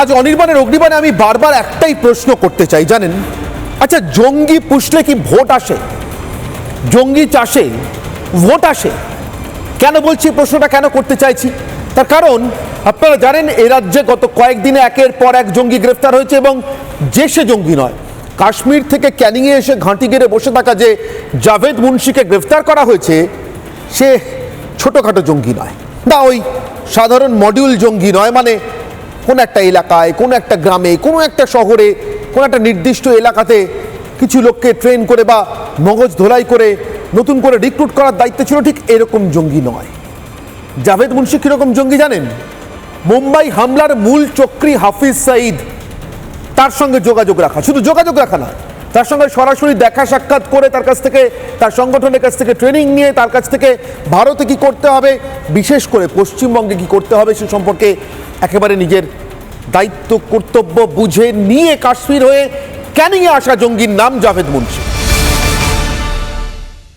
আজ অনির্বাণের অগ্নিবাণে আমি বারবার একটাই প্রশ্ন করতে চাই, জানেন? আচ্ছা জঙ্গি পুষলে কি ভোট আসে? জঙ্গি চাষে ভোট আসে? কেন বলছি প্রশ্নটা কেন করতে চাইছি? তার কারণ, আপনারা জানেন, এ রাজ্যে গত কয়েকদিনে একের পর এক জঙ্গি গ্রেফতার হয়েছে এবং যে সে জঙ্গি নয়। কাশ্মীর থেকে ক্যানিংয়ে এসে ঘাঁটি গেড়ে বসে থাকা যে জাভেদ মুন্সিকে গ্রেফতার করা হয়েছে, সে ছোটোখাটো জঙ্গি নয়। না, ওই সাধারণ মডিউল জঙ্গি নয় মানে কোন একটা এলাকায়, কোন একটা গ্রামে, কোনো একটা শহরে, কোন একটা নির্দিষ্ট এলাকাতে কিছু লোককে ট্রেন করে বা মগজ ধোলাই করে নতুন করে রিক্রুট করার দায়িত্ব ছিল ঠিক এরকম জঙ্গি নয়। জাভেদ মুন্সি কীরকম জঙ্গি জানেন? মুম্বাই হামলার মূল চক্রী হাফিজ সাঈদ, তার সঙ্গে যোগাযোগ রাখা, শুধু যোগাযোগ রাখা না তার সঙ্গে সরাসরি দেখা সাক্ষাৎ করে তার কাছ থেকে, তার সংগঠনের কাছ থেকে ট্রেনিং নিয়ে তার কাছ থেকে ভারতে কি করতে হবে, বিশেষ করে পশ্চিমবঙ্গে কি করতে হবে সে সম্পর্কে একেবারে নিজের দায়িত্ব, কর্তব্য বুঝে নিয়ে কাশ্মীর হয়ে ক্যানিংয়ে আসা জঙ্গির নাম জাভেদ মুন্সি।